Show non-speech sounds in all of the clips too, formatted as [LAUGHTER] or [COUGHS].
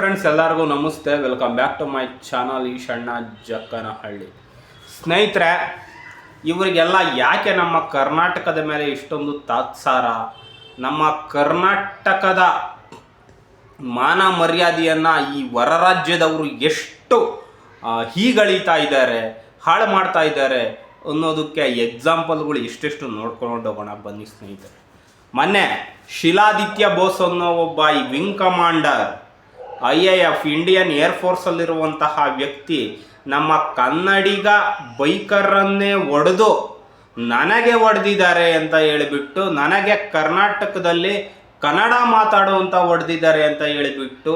Friends ಎಲ್ಲರಿಗೂ ನಮಸ್ತೆ. Welcome back to my channel ಈ ಈಶಣ್ಣ ಜಕ್ಕನಹಳ್ಳಿ. ಸ್ನೇಹಿತರೆ, ಇವರಿಗೆಲ್ಲ ಯಾಕೆ ನಮ್ಮ ಕರ್ನಾಟಕದ ಮೇಲೆ ಇಷ್ಟೊಂದು ತಾತ್ಸಾರ? ನಮ್ಮ ಕರ್ನಾಟಕದ ಮಾನ ಮರ್ಯಾದೆಯನ್ನು ಈ ಹೊರ ರಾಜ್ಯದವರು ಎಷ್ಟು ಹೀಗಳಿತಾ ಇದ್ದಾರೆ, ಹಾಳು ಮಾಡ್ತಾ ಇದ್ದಾರೆ ಅನ್ನೋದಕ್ಕೆ ಎಕ್ಸಾಂಪಲ್ಗಳು ಎಷ್ಟೆಷ್ಟು ನೋಡ್ಕೊಂಡು ಹೋಗೋಣ. ಬನ್ನಿ ಸ್ನೇಹಿತರೆ. ಮೊನ್ನೆ ಶಿಲಾದಿತ್ಯ ಬೋಸ್ ಅನ್ನೋ ಒಬ್ಬ ಈ wing commander I A F Indian ಏರ್ಫೋರ್ಸಲ್ಲಿರುವಂತಹ ವ್ಯಕ್ತಿ ನಮ್ಮ ಕನ್ನಡಿಗ ಬೈಕರನ್ನೇ ಒಡೆದು ನನಗೆ ಒಡೆದಿದ್ದಾರೆ ಅಂತ ಹೇಳಿಬಿಟ್ಟು ನನಗೆ ಕರ್ನಾಟಕದಲ್ಲಿ ಕನ್ನಡ ಮಾತಾಡುವಂತ ಹೊಡೆದಿದ್ದಾರೆ ಅಂತ ಹೇಳಿಬಿಟ್ಟು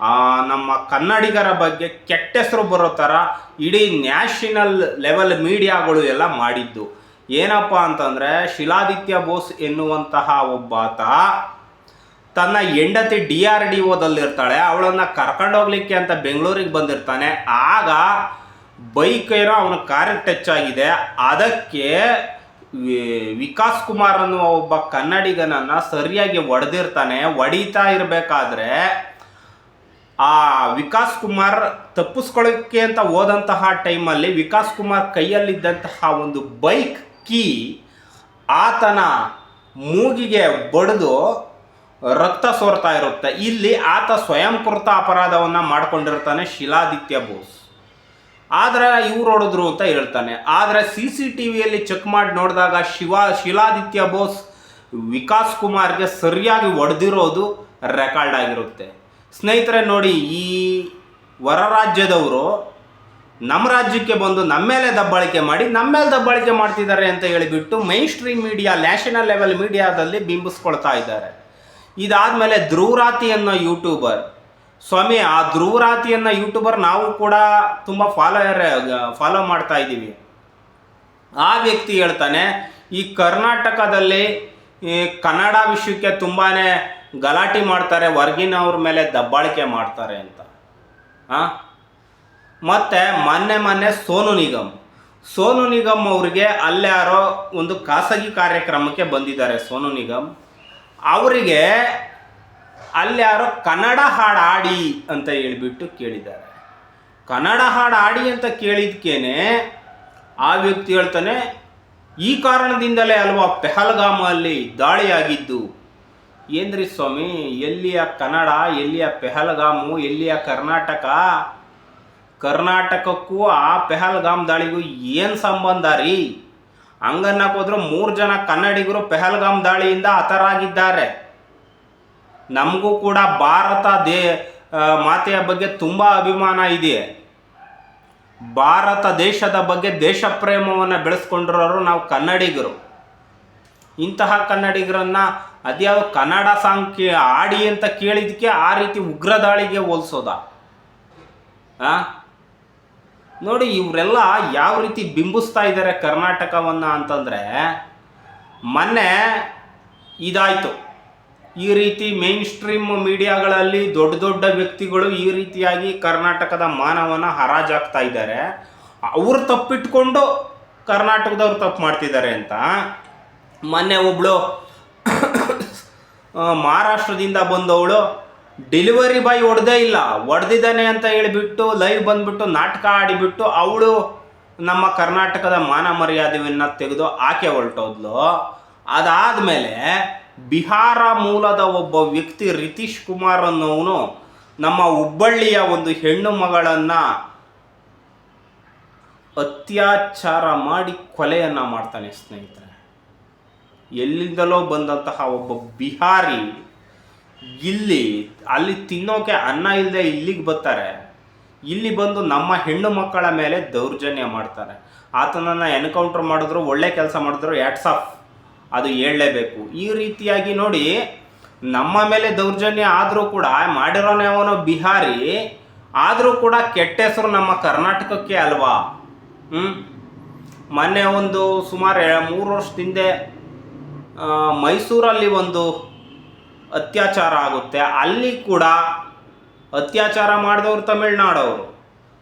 ಆ, ನಮ್ಮ ಕನ್ನಡಿಗರ ಬಗ್ಗೆ ಕೆಟ್ಟ ಹೆಸರು ಬರೋ ಥರ ಇಡೀ ನ್ಯಾಷನಲ್ ಲೆವೆಲ್ ಮೀಡಿಯಾಗಳು ಎಲ್ಲ ಮಾಡಿದ್ದು. ಏನಪ್ಪ ಅಂತಂದರೆ ಶಿಲಾದಿತ್ಯ ಬೋಸ್ ಎನ್ನುವಂತಹ ಒಬ್ಬಾತ ತನ್ನ ಹೆಂಡತಿ ಡಿ ಆರ್ ಡಿ ಓದಲ್ಲಿರ್ತಾಳೆ ಅವಳನ್ನು ಕರ್ಕೊಂಡೋಗ್ಲಿಕ್ಕೆ ಅಂತ ಬೆಂಗಳೂರಿಗೆ ಬಂದಿರ್ತಾನೆ. ಆಗ ಬೈಕ್ ಏನೋ ಅವನ ಕಾರಿಗೆ ಟಚ್ ಆಗಿದೆ. ಅದಕ್ಕೆ ವಿಕಾಸ್ ಕುಮಾರ್ ಅನ್ನುವ ಒಬ್ಬ ಕನ್ನಡಿಗನನ್ನ ಸರಿಯಾಗಿ ಹೊಡೆದಿರ್ತಾನೆ ಹೊಡಿತಾ ಇರಬೇಕಾದ್ರೆ ಆ ವಿಕಾಸ್ ಕುಮಾರ್ ತಪ್ಪಿಸ್ಕೊಳ್ಳೋಕ್ಕೆ ಅಂತ ಹೋದಂತಹ ಟೈಮಲ್ಲಿ ವಿಕಾಸ್ ಕುಮಾರ್ ಕೈಯಲ್ಲಿದ್ದಂತಹ ಒಂದು ಬೈಕ್ ಕೀ ಆತನ ಮೂಗಿಗೆ ಬಡಿದು ರಕ್ತ ಸೋರ್ತಾ ಇರುತ್ತೆ. ಇಲ್ಲಿ ಆತ ಸ್ವಯಂಕೃತ ಅಪರಾಧವನ್ನು ಮಾಡಿಕೊಂಡಿರ್ತಾನೆ ಶಿಲಾದಿತ್ಯ ಬೋಸ್. ಆದರೆ ಇವ್ರು ಹೊಡೆದ್ರು ಅಂತ ಹೇಳ್ತಾನೆ. ಆದರೆ ಸಿ ಸಿ ಟಿ ವಿಯಲ್ಲಿ ಚೆಕ್ ಮಾಡಿ ನೋಡಿದಾಗ ಶಿವ, ಶಿಲಾದಿತ್ಯ ಬೋಸ್ ವಿಕಾಸ್ ಕುಮಾರ್ಗೆ ಸರಿಯಾಗಿ ಹೊಡೆದಿರೋದು ರೆಕಾರ್ಡ್ ಆಗಿರುತ್ತೆ. ಸ್ನೇಹಿತರೆ ನೋಡಿ, ಈ ಹೊರ ರಾಜ್ಯದವರು ನಮ್ಮ ರಾಜ್ಯಕ್ಕೆ ಬಂದು ನಮ್ಮ ಮೇಲೆ ದಬ್ಬಾಳಿಕೆ ಮಾಡಿ ನಮ್ಮ ಮೇಲೆ ದಬ್ಬಾಳಿಕೆ ಮಾಡ್ತಿದ್ದಾರೆ ಅಂತ ಹೇಳಿಬಿಟ್ಟು main stream media national level ಮೀಡಿಯಾದಲ್ಲಿ ಬಿಂಬಿಸ್ಕೊಳ್ತಾ ಇದ್ದಾರೆ. ಇದಾದಮೇಲೆ ಧ್ರುವರಾತಿ ಅನ್ನೋ ಯೂಟ್ಯೂಬರ್. ಸ್ವಾಮಿ, ಆ ಧ್ರುವರಾತಿ ಅನ್ನೋ ಯೂಟ್ಯೂಬರ್ ನಾವು ಕೂಡ ತುಂಬ ಫಾಲೋಯರ್, ಫಾಲೋ ಮಾಡ್ತಾ ಇದ್ದೀವಿ. ಆ ವ್ಯಕ್ತಿ ಹೇಳ್ತಾನೆ, ಈ ಕರ್ನಾಟಕದಲ್ಲಿ ಈ ಕನ್ನಡ ವಿಷಯಕ್ಕೆ ತುಂಬಾ ಗಲಾಟೆ ಮಾಡ್ತಾರೆ ಹೊರ್ಗಿನವ್ರ ಮೇಲೆ ದಬ್ಬಾಳಿಕೆ ಮಾಡ್ತಾರೆ ಅಂತ. ಆ? ಮತ್ತೆ ಮೊನ್ನೆ ಮೊನ್ನೆ ಸೋನು ನಿಗಮ್. ಸೋನು ನಿಗಮ್ ಅವ್ರಿಗೆ ಅಲ್ಲಾರೋ ಒಂದು ಖಾಸಗಿ ಕಾರ್ಯಕ್ರಮಕ್ಕೆ ಬಂದಿದ್ದಾರೆ ಸೋನು ನಿಗಮ್. ಅವರಿಗೆ ಅಲ್ಯಾರೋ ಕನ್ನಡ ಹಾಡು ಆಡಿ ಅಂತ ಹೇಳಿಬಿಟ್ಟು ಕೇಳಿದ್ದಾರೆ. ಕನ್ನಡ ಹಾಡು ಆಡಿ ಅಂತ ಕೇಳಿದ್ಕೇನೆ ಆ ವ್ಯಕ್ತಿ ಹೇಳ್ತಾನೆ, ಈ ಕಾರಣದಿಂದಲೇ ಅಲ್ವಾ ಪೆಹಲ್ಗಾಮಲ್ಲಿ ದಾಳಿಯಾಗಿದ್ದು? ಏನ್ರಿ ಸ್ವಾಮಿ, ಎಲ್ಲಿಯ ಕನ್ನಡ, ಎಲ್ಲಿಯ ಪೆಹಲ್ಗಾಮು, ಎಲ್ಲಿಯ ಕರ್ನಾಟಕ? ಕರ್ನಾಟಕಕ್ಕೂ ಆ ಪೆಹಲ್ಗಾಮ್ ದಾಳಿಗೂ ಏನು ಸಂಬಂಧ ರೀ? ಹಂಗನ್ನಕ್ಕೆ ಹೋದ್ರು ಮೂರು ಜನ ಕನ್ನಡಿಗರು ಪೆಹಲ್ಗಾಮ್ ದಾಳಿಯಿಂದ ಹತರಾಗಿದ್ದಾರೆ. ನಮಗೂ ಕೂಡ ಭಾರತ ದೇ ಮಾತೆಯ ಬಗ್ಗೆ ತುಂಬ ಅಭಿಮಾನ ಇದೆ ಭಾರತ ದೇಶದ ಬಗ್ಗೆ ದೇಶ ಪ್ರೇಮವನ್ನು ಬೆಳೆಸ್ಕೊಂಡಿರೋರು ನಾವು ಕನ್ನಡಿಗರು. ಇಂತಹ ಕನ್ನಡಿಗರನ್ನ ಅದ್ಯಾವ ಕನ್ನಡ ಸಾಂಗ್ ಕೇ ಆಡಿ ಅಂತ ಕೇಳಿದಕ್ಕೆ ಆ ರೀತಿ ಉಗ್ರ ದಾಳಿಗೆ ಹೋಲಿಸೋದ? ನೋಡಿ, ಇವರೆಲ್ಲ ಯಾವ ರೀತಿ ಬಿಂಬಿಸ್ತಾ ಇದ್ದಾರೆ ಕರ್ನಾಟಕವನ್ನು ಅಂತಂದರೆ, ಮೊನ್ನೆ ಇದಾಯಿತು. ಈ ರೀತಿ ಮೇನ್ ಸ್ಟ್ರೀಮ್ ಮೀಡಿಯಾಗಳಲ್ಲಿ ದೊಡ್ಡ ದೊಡ್ಡ ವ್ಯಕ್ತಿಗಳು ಈ ರೀತಿಯಾಗಿ ಕರ್ನಾಟಕದ ಮಾನವನ ಹರಾಜಾಗ್ತಾ ಇದ್ದಾರೆ. ಅವ್ರು ತಪ್ಪಿಟ್ಕೊಂಡು ಕರ್ನಾಟಕದವ್ರು ತಪ್ಪು ಮಾಡ್ತಿದ್ದಾರೆ ಅಂತ. ಮೊನ್ನೆ ಒಬ್ಬಳು [COUGHS] ಮಹಾರಾಷ್ಟ್ರದಿಂದ ಬಂದವಳು ಡೆಲಿವರಿ ಬಾಯ್ ಹೊಡೆದೇ ಇಲ್ಲ. ಹೊಡೆದಿದ್ದಾನೆ ಅಂತ ಹೇಳಿಬಿಟ್ಟು ಲೈವ್ ಬಂದ್ಬಿಟ್ಟು, ನಾಟಕ ಆಡಿಬಿಟ್ಟು, ಅವಳು ನಮ್ಮ ಕರ್ನಾಟಕದ ಮಾನ ಮರ್ಯಾದೆಯನ್ನು ತೆಗೆದು ಆಕೆ ಹೊರಟೋದ್ಲು. ಅದಾದಮೇಲೆ ಬಿಹಾರ ಮೂಲದ ಒಬ್ಬ ವ್ಯಕ್ತಿ ರಿತೀಶ್ ಕುಮಾರ್ ಅನ್ನೋವನು ನಮ್ಮ ಹುಬ್ಬಳ್ಳಿಯ ಒಂದು ಹೆಣ್ಣು ಮಗಳನ್ನು ಅತ್ಯಾಚಾರ ಮಾಡಿ ಕೊಲೆಯನ್ನು ಮಾಡ್ತಾನೆ ಸ್ನೇಹಿತರೆ. ಎಲ್ಲಿಂದಲೋ ಬಂದಂತಹ ಒಬ್ಬ ಬಿಹಾರಿ ಇಲ್ಲಿ, ಅಲ್ಲಿ ತಿನ್ನೋಕೆ ಅನ್ನ ಇಲ್ಲದೆ ಇಲ್ಲಿಗೆ ಬರ್ತಾರೆ. ಇಲ್ಲಿ ಬಂದು ನಮ್ಮ ಹೆಣ್ಣು ಮಕ್ಕಳ ಮೇಲೆ ದೌರ್ಜನ್ಯ ಮಾಡ್ತಾರೆ. ಆತನನ್ನು ಎನ್ಕೌಂಟರ್ ಮಾಡಿದ್ರು, ಒಳ್ಳೆ ಕೆಲಸ ಮಾಡಿದ್ರು ಆಫ್. ಅದು ಹೇಳಲೇಬೇಕು. ಈ ರೀತಿಯಾಗಿ ನೋಡಿ, ನಮ್ಮ ಮೇಲೆ ದೌರ್ಜನ್ಯ ಆದರೂ ಕೂಡ ಮಾಡಿರೋನೇ ಅವನು ಬಿಹಾರಿ, ಆದರೂ ಕೂಡ ಕೆಟ್ಟ ಹೆಸರು ನಮ್ಮ ಕರ್ನಾಟಕಕ್ಕೆ ಅಲ್ವಾ? ಹ್ಞೂ ಮೊನ್ನೆ ಒಂದು ಸುಮಾರು ಮೂರು ವರ್ಷದಿಂದ ಮೈಸೂರಲ್ಲಿ ಒಂದು ಅತ್ಯಾಚಾರ ಆಗುತ್ತೆ. ಅಲ್ಲಿ ಕೂಡ ಅತ್ಯಾಚಾರ ಮಾಡಿದವರು ತಮಿಳ್ನಾಡವರು.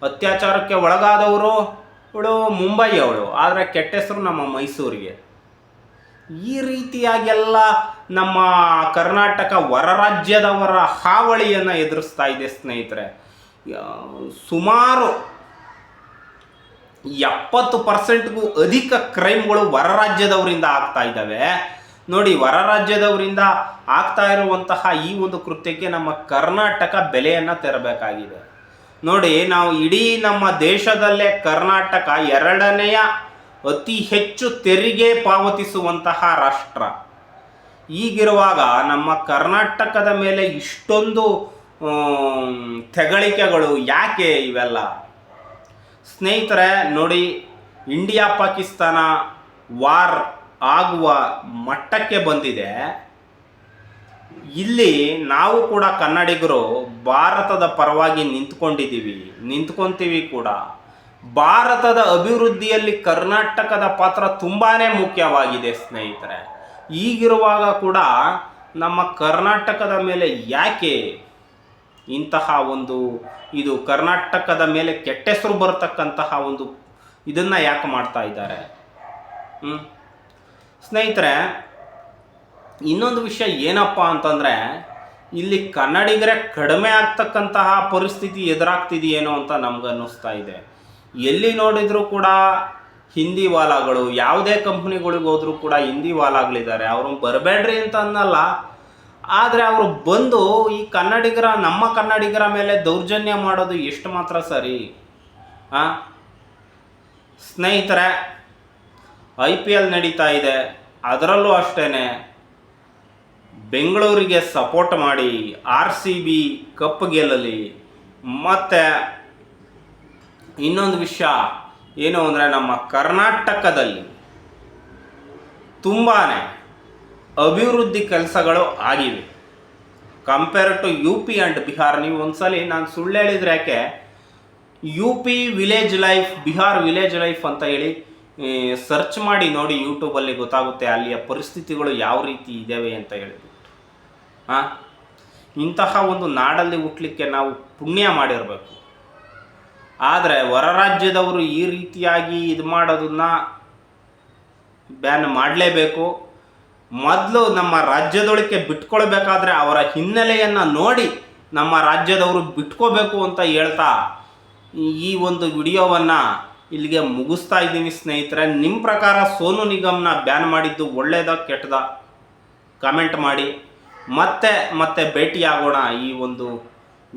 ಅತ್ಯಾಚಾರಕ್ಕೆ ಒಳಗಾದವರು ಅವಳು ಮುಂಬೈ ಅವಳು ಆದರೆ ಕೆಟ್ಟ ಹೆಸರು ನಮ್ಮ ಮೈಸೂರಿಗೆ. ಈ ರೀತಿಯಾಗೆಲ್ಲ ನಮ್ಮ ಕರ್ನಾಟಕ ಹೊರ ರಾಜ್ಯದವರ ಹಾವಳಿಯನ್ನು ಎದುರಿಸ್ತಾ ಇದೆ ಸ್ನೇಹಿತರೆ. ಸುಮಾರು ಎಪ್ಪತ್ತು ಪರ್ಸೆಂಟ್ಗೂ ಅಧಿಕ ಕ್ರೈಮ್ಗಳು ಹೊರ ರಾಜ್ಯದವರಿಂದ ಆಗ್ತಾ ಇದ್ದಾವೆ. ನೋಡಿ ಹೊರ ರಾಜ್ಯದವರಿಂದ ಆಗ್ತಾ ಇರುವಂತಹ ಈ ಒಂದು ಕೃತ್ಯಕ್ಕೆ ನಮ್ಮ ಕರ್ನಾಟಕ ಬೆಲೆಯನ್ನು ತೆರಬೇಕಾಗಿದೆ. ನೋಡಿ, ನಾವು ಇಡೀ ನಮ್ಮ ದೇಶದಲ್ಲೇ ಕರ್ನಾಟಕ ಎರಡನೆಯ ಅತಿ ಹೆಚ್ಚು ತೆರಿಗೆ ಪಾವತಿಸುವಂತಹ ರಾಷ್ಟ್ರ. ಈಗಿರುವಾಗ ನಮ್ಮ ಕರ್ನಾಟಕದ ಮೇಲೆ ಇಷ್ಟೊಂದು ತೆಗಳಿಕೆಗಳು ಯಾಕೆ ಇವೆಲ್ಲ? ಸ್ನೇಹಿತರೆ, ನೋಡಿ, ಇಂಡಿಯಾ ಪಾಕಿಸ್ತಾನ ವಾರ್ ಆಗುವ ಮಟ್ಟಕ್ಕೆ ಬಂದಿದೆ. ಇಲ್ಲಿ ನಾವು ಕೂಡ ಕನ್ನಡಿಗರು ಭಾರತದ ಪರವಾಗಿ ನಿಂತ್ಕೊಂಡಿದ್ದೀವಿ. ನಿಂತ್ಕೊಂತೀವಿ ಕೂಡ. ಭಾರತದ ಅಭಿವೃದ್ಧಿಯಲ್ಲಿ ಕರ್ನಾಟಕದ ಪಾತ್ರ ತುಂಬಾ ಮುಖ್ಯವಾಗಿದೆ ಸ್ನೇಹಿತರೆ. ಈಗಿರುವಾಗ ಕೂಡ ನಮ್ಮ ಕರ್ನಾಟಕದ ಮೇಲೆ ಯಾಕೆ ಇಂತಹ ಒಂದು ಇದು ಕರ್ನಾಟಕದ ಮೇಲೆ ಕೆಟ್ಟ ಹೆಸರು ಬರತಕ್ಕಂತಹ ಒಂದು ಇದನ್ನು ಯಾಕೆ ಮಾಡ್ತಾ ಇದ್ದಾರೆ? ಹ್ಮ್? ಸ್ನೇಹಿತರೆ, ಇನ್ನೊಂದು ವಿಷಯ ಏನಪ್ಪ ಅಂತಂದರೆ, ಇಲ್ಲಿ ಕನ್ನಡಿಗರೇ ಕಡಿಮೆ ಆಗ್ತಕ್ಕಂತಹ ಪರಿಸ್ಥಿತಿ ಎದುರಾಗ್ತಿದೆಯೇನೋ ಅಂತ ನಮ್ಗೆ ಅನ್ನಿಸ್ತಾ ಇದೆ. ಎಲ್ಲಿ ನೋಡಿದರೂ ಕೂಡ ಹಿಂದಿ ವಾಲಾಗಳು, ಯಾವುದೇ ಕಂಪ್ನಿಗಳಿಗೆ ಹೋದರೂ ಕೂಡ ಹಿಂದಿ ವಾಲಾಗಳಿದ್ದಾರೆ. ಅವರು ಬರಬೇಡ್ರಿ ಅಂತ ಅನ್ನಲ್ಲ. ಆದರೆ ಅವರು ಬಂದು ಈ ಕನ್ನಡಿಗರ, ನಮ್ಮ ಕನ್ನಡಿಗರ ಮೇಲೆ ದೌರ್ಜನ್ಯ ಮಾಡೋದು ಎಷ್ಟು ಮಾತ್ರ ಸರಿ. ಆ? ಸ್ನೇಹಿತರೆ ಐ ಪಿ ಎಲ್ ನಡೀತಾ ಇದೆ. ಅದರಲ್ಲೂ ಅಷ್ಟೇ ಬೆಂಗಳೂರಿಗೆ ಸಪೋರ್ಟ್ ಮಾಡಿ ಆರ್ ಸಿ ಬಿ ಕಪ್ ಗೆಲ್ಲಲಿ. ಮತ್ತು ಇನ್ನೊಂದು ವಿಷಯ ಏನು ಅಂದರೆ ನಮ್ಮ ಕರ್ನಾಟಕದಲ್ಲಿ ತುಂಬಾ ಅಭಿವೃದ್ಧಿ ಕೆಲಸಗಳು ಆಗಿವೆ. Compare to U P and Bihar ನೀವು ಒಂದ್ಸಲಿ ನಾನು ಸುಳ್ಳು ಹೇಳಿದ್ರೆ ಯಾಕೆ? U P village life Bihar village life ಅಂತ ಹೇಳಿ ಸರ್ಚ್ ಮಾಡಿ ನೋಡಿ ಯೂಟ್ಯೂಬಲ್ಲಿ ಗೊತ್ತಾಗುತ್ತೆ ಅಲ್ಲಿಯ ಪರಿಸ್ಥಿತಿಗಳು ಯಾವ ರೀತಿ ಇದ್ದಾವೆ ಅಂತ ಹೇಳಿಬಿಟ್ಟು ಹಾಂ ಇಂತಹ ಒಂದು ನಾಡಲ್ಲಿ ಹುಟ್ಟಲಿಕ್ಕೆ ನಾವು ಪುಣ್ಯ ಮಾಡಿರಬೇಕು. ಆದರೆ ಹೊರ ರಾಜ್ಯದವರು ಈ ರೀತಿಯಾಗಿ ಇದು ಮಾಡೋದನ್ನ ಬ್ಯಾನ್ ಮಾಡಲೇಬೇಕು. ಮೊದಲು ನಮ್ಮ ರಾಜ್ಯದೊಳಕ್ಕೆ ಬಿಟ್ಕೊಳ್ಬೇಕಾದ್ರೆ ಅವರ ಹಿನ್ನೆಲೆಯನ್ನು ನೋಡಿ ನಮ್ಮ ರಾಜ್ಯದವರು ಬಿಟ್ಕೋಬೇಕು ಅಂತ ಹೇಳ್ತಾ ಈ- ಈ ಒಂದು ವಿಡಿಯೋವನ್ನು ಇಲ್ಲಿಗೆ ಮುಗಿಸ್ತಾ ಇದ್ದೀನಿ ಸ್ನೇಹಿತರೆ. ನಿಮ್ಮ ಪ್ರಕಾರ ಸೋನು ನಿಗಮ್ನ ಬ್ಯಾನ್ ಮಾಡಿದ್ದು ಒಳ್ಳೇದ ಕೆಟ್ಟದ? ಕಮೆಂಟ್ ಮಾಡಿ. ಮತ್ತೆ ಮತ್ತೆ ಭೇಟಿಯಾಗೋಣ ಈ ಒಂದು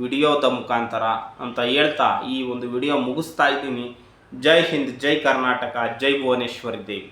ವಿಡಿಯೋದ ಮುಖಾಂತರ ಅಂತ ಹೇಳ್ತಾ ಈ ಒಂದು ವಿಡಿಯೋ ಮುಗಿಸ್ತಾ ಇದ್ದೀನಿ. ಜೈ ಹಿಂದ್, ಜೈ ಕರ್ನಾಟಕ, ಜೈ ಭುವನೇಶ್ವರಿ ದೇವಿ.